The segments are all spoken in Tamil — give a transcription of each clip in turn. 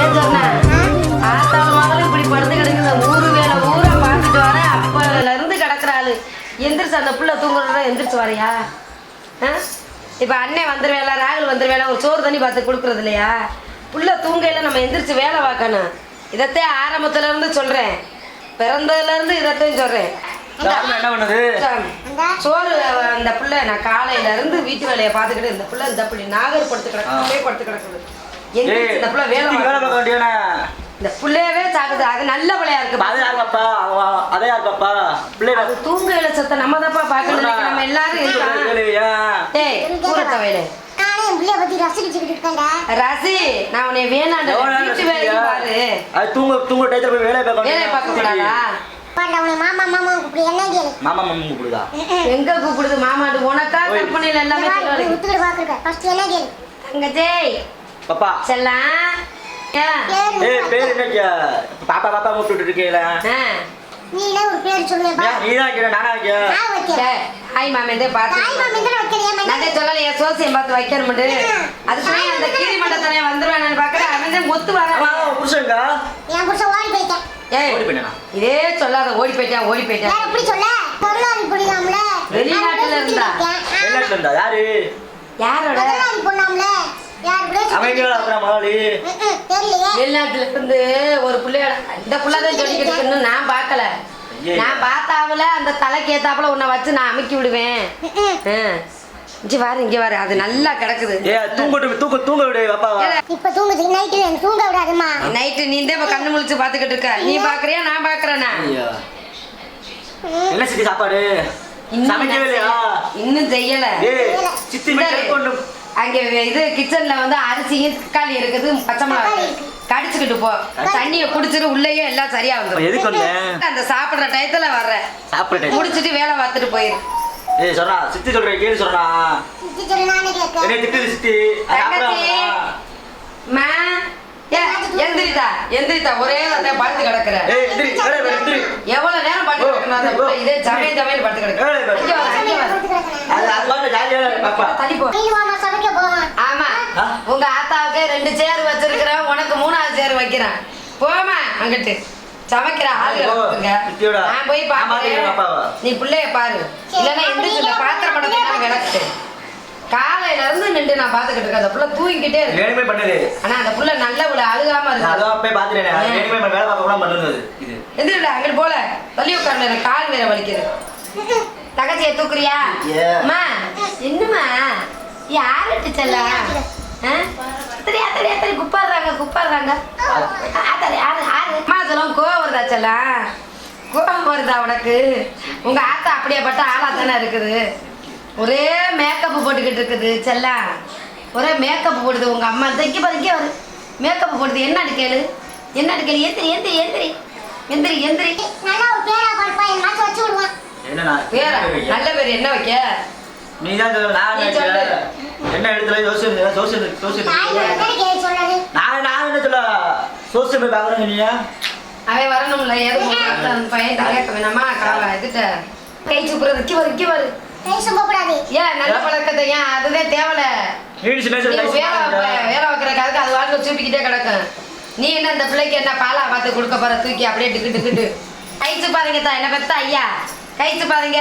ஏன் சொன்ன ஆத்தாள் மகளும் இப்படி படுத்து கிடக்குது. ஊரு வேலை ஊரை பார்த்துட்டு வரேன் அப்பல இருந்து கிடக்குற ஆளு. எந்திரிச்சு அந்த புள்ள தூங்குறத எந்திரிச்சு வரையா? இப்போ அண்ணன் வந்துருவேல ராகுல் வந்துருவேல ஒரு சோறு தண்ணி பார்த்து கொடுக்குறது இல்லையா? புள்ள தூங்கையில நம்ம எந்திரிச்சு வேலை பார்க்கணும். இதைத்தே ஆரம்பத்துல இருந்து சொல்றேன். பிறந்ததுல இருந்து இதைத்தையும் பண்ணுது? சோறு அந்த புள்ள நான் காலையில இருந்து வீட்டு வேலையை பார்த்துக்கிட்டு இந்த புள்ள இந்த அப்படி நாகர் படுத்து கிடக்கு படுத்து கிடக்குது. இந்த புள்ள வேலை. பார்க்க இந்த புள்ளையவே சாகுது அது நல்ல பிள்ளையா இருக்கு. அது யார் பாப்பா? அதே யார் பாப்பா? பிள்ளை அது தூங்க இலச்சத்தை நம்ம தப்பா பார்க்கணும் நம்ம எல்லாரும் டேய் கூறத்த வேலை ரசி நான் உன்னை வேணாண்ட. வீட்டு? பாரு. அது தூங்க தூங்க டயத்துல போய் வேலையை பார்க்க வேலையை பார்க்க கூடாதா? மாமா மாமா கூப்பிடு. என்ன கேளு? மாமா மாமா கூப்பிடுதா? எங்க கூப்பிடுது மாமாடு உனக்கா. கம்பெனில எல்லாமே தங்கச்சே பாப்பா. செல்லாம் ஏன்? பேரு ஏய் பேர் என்ன பாப்பா பாப்பா கூப்பிட்டு இருக்கீங்களா? ஆ. நீ என்ன ஒரு பேர் சொல்லுவேன் ஏன் நீ தான் வைக்கிற நானா வைக்கிறேன் நான் வைக்கிறேன் சே, ஹாய் மாமே இதே பார்த்து தாய் மாமி தானே வைக்கிறேன் நான் சொல்லலையே சோசியம் பார்த்து வைக்கணும்ட்டு அதுக்கு நீ அந்த கீரி மண்டத்தனை வந்துருவேன் நான் பார்க்கறேன். அவன் ஆமா வர புருஷங்க என் புருஷன் ஓடி போயிட்டேன். ஏய் ஓடி போயிட்டானா? இதே சொல்லாத ஓடி போயிட்டான் ஓடி போயிட்டான். எப்படி சொல்ல? பொருளாதாரி பொடியாம்ல வெளிநாட்டுல இருந்தா? வெளிநாட்டுல இருந்தா யாரு? யாரோட? பொருளாதாரி பொண்ணாம்ல. அப்புறம் தெரியலையே. வெளிநாட்டுல இருந்து ஒரு பிள்ளையோட இந்த பிள்ளைதான் சொல்லிக்கிட்டு இருக்குன்னு நான் பார்க்கல. நான் பார்த்தாவுல அந்த தலைக்கு ஏத்தாப்புல உன்னை வச்சு நான் அமுக்கி விடுவேன். இங்க வாரு இங்க வாரு அது நல்லா கிடக்குது. ஏ தூங்கட்டு தூக்க தூங்க விடு பாப்பாவா இப்ப தூங்குது எனக்கு தூங்க நீ இந்த கண்ணு முழிச்சு பாத்துக்கிட்டு இருக்க. நீ பாக்குறியா நான் பாக்குறேனா ஐயா. என்ன சித்தி சாப்பாடு? இன்னும் சமைக்கவே இல்லையா? இன்னும் செய்யல. ஏய் சித்தி மட்டும் சரி. கொண்டு அங்க இது கிச்சன்ல வந்து அரிசியும் தக்காளி இருக்குது பச்சை மிளகா. கடிச்சுக்கிட்டு போ. தண்ணிய குடிச்சிட்டு உள்ளேயே எல்லாம் சரியா எதுக்கு வந்துடும் வந்தேன் அந்த சாப்பிடுற டயத்துல வர்ற. சாப்பிட்டேன் முடிச்சிட்டு வேலை பார்த்துட்டு போயிரு. ஏய் சொன்னா சித்தி கேளு என்னை சித்தி. மா எந்திரிதா எந்திரிதா ஒரே வந்து படுத்து கிடக்குற. எவ்வளவு நேரம் படுத்து கிடக்கணும்? இதே சமையல் சமையல் படுத்து கிடக்கு. உங்க ஆத்தாவுக்கு ரெண்டு சேர் வச்சிருக்கிறேன். உனக்கு மூணாவது சேர் வைக்கிறேன். போமா அங்கிட்டு. சமைக்கிற. சித்தியோட. நான் போய் பாக்குறேன். நீ பிள்ளைய பாரு. இல்லைன்னா எந்திரிச்சு இந்த பாத்திரம் படத்தை நான் விளக்கு காலையில இருந்து நின்று நான் பாத்துக்கிட்டு இருக்கேன். அந்த புள்ள தூங்கிக்கிட்டே இருக்கு. வேணுமே பண்ணுது. ஆனா அந்த புள்ள நல்ல புள்ள அழுகாம இருக்கு அதான் போய் பாத்துட்டேன் வேணுமே வேலை பார்க்க கூட இது. எந்திரிடா அங்கிட்டு போல. தள்ளி உட்கார்ந்து எனக்கு கால் வேற வலிக்குது. தங்கச்சியை தூக்குறியா. அம்மா என்னம்மா? யாருட்டு செல்ல? தெரியா தெரியா தெரிய குப்பாடுறாங்க குப்பாடுறாங்க. ஆத்தாடி, ஆறு, ஆறு. அம்மா சொல்லுவோம் கோவம் வருதா செல்லம் கோவம் வருதா உனக்கு? உங்க ஆத்தா அப்படியேப்பட்ட ஆளா தானே இருக்குது. ஒரே மேக்கப் போட்டுக்கிட்டு இருக்குது செல்லம் ஒரே மேக்கப் போடுது உங்க அம்மா. தைக்க பதுக்கே வரு மேக்கப் போடுது. என்னன்னு கேளு. என்னன்னு கேளு. எந்திரி எந்திரி எந்திரி. எந்திரி எந்திரி. நல்லா பேரா என்ன நல்ல பேர் என்ன வைக்க? நீ தான் சொல்ல. நான். என்ன இடத்துல சோசியல் சோசியல் சோசியல் நான் நான் என்ன சொல்ல? சோசியல் போய் பார்க்குறேன் நீ. அவன் வரணும்ல எதுவும் அந்த பையன் கேட்க வேணாமா. காவா இதுட்ட கை சூப்புறது இக்கி வரு வரு கை சும்பக்கூடாது ஏன் நல்ல பழக்கத்தை ஏன்? அதுதான் தேவல. வேலை வைக்கிறக்காதுக்கு அது வாழ்க்கை சூப்பிக்கிட்டே கிடக்கும். நீ என்ன இந்த பிள்ளைக்கு என்ன பாலா பார்த்து கொடுக்க போற? தூக்கி அப்படியே டிக்கு டிக்கிட்டு கைச்சு பாருங்க தான் என்ன பெத்த ஐயா? கைத்து பாருங்க.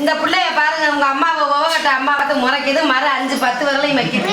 இந்த பிள்ளைய பாருங்க உங்க அம்மாவை உவகட்ட அம்மா பார்த்து முறைக்குது மர அஞ்சு பத்து வரலையும் வைக்குது.